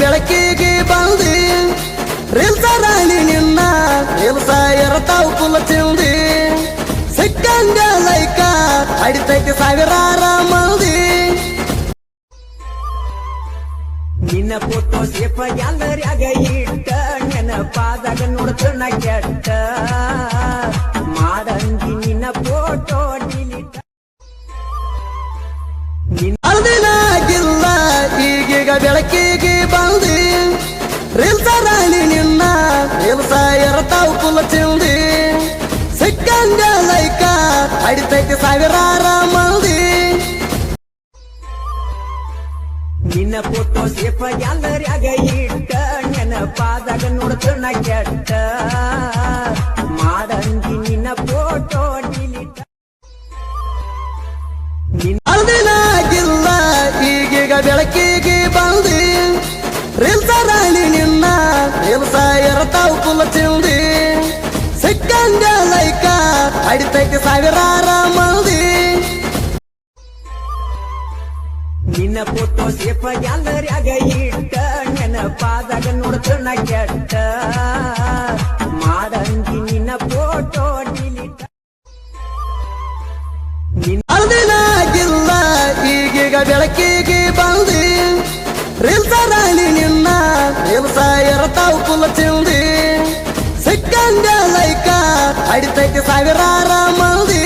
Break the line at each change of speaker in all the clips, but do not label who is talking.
ಬೆಳಕಿಗೆ ಬಂದಿ. ರಿಲ್ಸ ರಾಣಿ ನಿನ್ನ ರಿಲ್ಸ ಎರತಾವ್ ಕುಲ ತಿಂದಿ. ಸಿಕ್ಕಂಗ ಲೈಕ, ಅಡಿತೈತಿ ಸಾವಿರಾರ ಮಂದಿ.
ನಿನ್ನ ಫೋಟೋ ಸೇಫ ಎಲ್ಲರ್ಯಾಗ ಇಟ್ಟ, ನೆನಪಾದಾಗ ನೋಡ್ತಣ ಕೆಟ್ಟ. ಮಾಡಂಗಿ ನಿನ್ನ ಫೋಟೋ ಡಿಲೀಟ್
ಬೆಳಕಿಗೆ ಬಂದಿ. ರಿಲ್ಸ ರಾಣಿ ನಿನ್ನ ರಿಲ್ಸ ಎರತಾವ್ ಕುಲ ಚಿಂದಿ ಸಿಕ್ಕಂಗ ಲೈಕ ಅಡಿತೈತಿ ಸಾವಿರಾರ ಮಂದಿ.
ನಿನ್ನ ಫೋಟೋ ಸೇಫ ಗ್ಯಾಲರಿಯಾಗ ಇಟ್ಟ, ನೆನಪಾದಾಗ ನೋಡ್ತಣ ಕೆಟ್ಟ. ಮಾಡಂಗಿ ನಿನ್ನ ಫೋಟೋ ಡಿಲೀಟ್
ಈಗ ಈಗೀಗ ಬೆಳಕಿಗೆ ಎರತಾವ್ ಕುಲ ಚಿಂದಿ ಸಿಕ್ಕಂಗ ಲೈಕ ಅಡಿತೈತಿ ಸಾವಿರಾರ ಮಂದಿ.
ನಿನ್ನ ಫೋಟೋ ಸೇಫ ಎಲ್ಲರ್ಯಾಗ ಇಟ್ಟ ನೆನಪಾದಾಗ ನೋಡ್ತಣ ಕೆಟ್ಟ. ಮಾಡಂಗಿ ನಿನ್ನ ಫೋಟೋ
ಅಲ್ದಿನಾಗಿಲ್ಲ ಈಗೀಗ ಬೆಳಕಿಗೆ ಬಂದಿ. ರಿಲ್ಸ ರಾಣಿ ನಿನ್ನ ರಿಲ್ಸ ಎರತಾವ್ ಕುಲ ಚಿಂದಿ ಅಡಿತೈತಿ ಸಾವಿರಾರ ಮಂದಿ.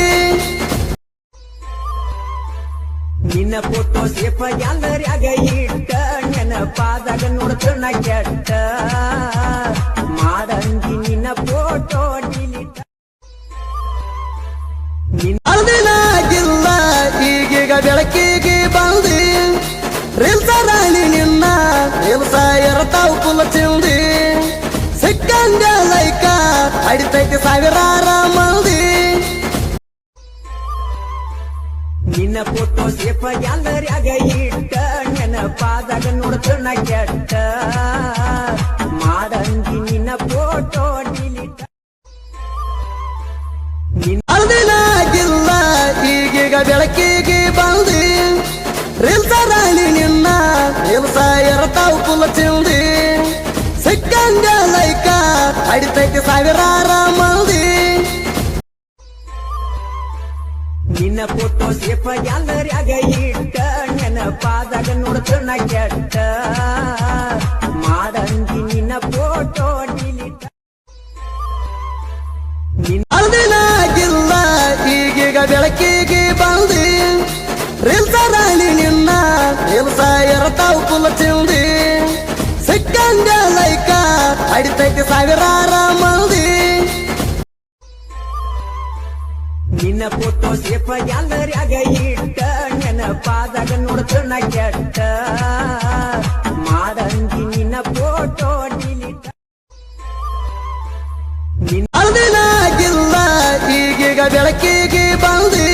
ನಿನ್ನ ಫೋಟೋ ಸೇಫ ಎಲ್ಲರ್ಯಾಗ ಇಟ್ಟ, ನೆನಪಾದಾಗ ನೋಡ್ತಣ ಕೆಟ್ಟ. ಮಾಡಂಗಿ ನಿನ್ನ ಫೋಟೋ ಡಿಲೀಟ್
ಈಗೀಗ ಬೆಳಕಿಗೆ ಬಂದಿ. ರಿಲ್ಸ ರಾಣಿ ನಿನ್ನ ರಿಲ್ಸ ಎರತಾವ್ ಕುಲ ಚಿಂದಿ ಸಿಕ್ಕಂಗ ಲೈಕ, ಅಡಿತೈತಿ ಸಾವಿರಾರ
ನಿನ್ನ ಫೋಟೋ ಸೇಫ ಎಲ್ಲರ್ಯಾಗ ಇಟ್ಟ, ನೆನಪಾದಾಗ ನೋಡ್ತಣ ಕೆಟ್ಟ. ಮಾಡಂಗಿ ನಿನ್ನ ಫೋಟೋ ಡಿಲೀಟ್
ಅಲ್ದಿನಾಗಿಲ್ಲ ಈಗೀಗ ಬೆಳಕಿಗೆ ಬಂದಿ. ರಿಲ್ಸ ರಾಣಿ ನಿನ್ನ ರಿಲ್ಸ ಎರತಾವ್ ಕುಲ ಚಿಂದಿ ಸಿಕ್ಕಂಗ ಲೈಕ, ಅಡಿತೈತಿ ಸಾವಿರಾರ ಮಂದಿ.
ನಿನ್ನ ಫೋಟೋ ಸೇಫ ಎಲ್ಲರ್ಯಾಗ ಇಟ್ಟ, ನೆನಪಾದಾಗ ನೋಡ್ತಣ ಕೆಟ್ಟ. ಮಾಡಂಗಿ ನಿನ್ನ ಫೋಟೋ ಡಿಲೀಟ್
ಈಗೀಗ ಬೆಳಕಿಗೆ ಬಂದಿ. ರಿಲ್ಸ ರಾಣಿ ನಿನ್ನ ರಿಲ್ಸ ಎರತಾವ್ ಕುಲ ಚಿಂದಿ ಸಿಕ್ಕಂಗ ಲೈಕ, ಅಡಿತೈತಿ ಸಾವಿರಾರ
ನಿನ್ನ ಫೋಟೋ ಸೇಫ ಎಲ್ಲರ್ಯಾಗ ಇಟ್ಟ, ನೆನಪಾದಾಗ ನಾ ಕೆಟ್ಟ. ಮಾಡಂಗಿ ನಿನ್ನ ಫೋಟೋ ಡಿಲೀಟ್
ಈಗೀಗ ಬೆಳಕಿಗೆ ಬಂದಿ.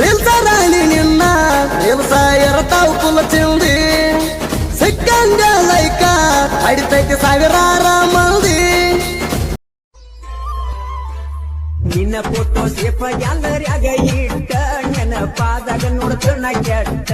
ರಿಲ್ಸ ರಾಣಿ ನಿನ್ನ ರಿಲ್ಸ ಎರತಾವ್ ಕುಲ ಚಿಲ್ದಿ ಸಿಕ್ಕಂಗ ಲೈಕ, ಅಡಿತೈತಿ ಸಾವಿರಾರ ಮಂದಿ.
ನಿನ್ನ ಫೋಟೋ ಸೇಫ ಎಲ್ಲರ್ಯಾಗ ಇಟ್ಟ ನೆನಪಾದಾಗ ನೋಡ್ತಣ ಕೆಟ್ಟ.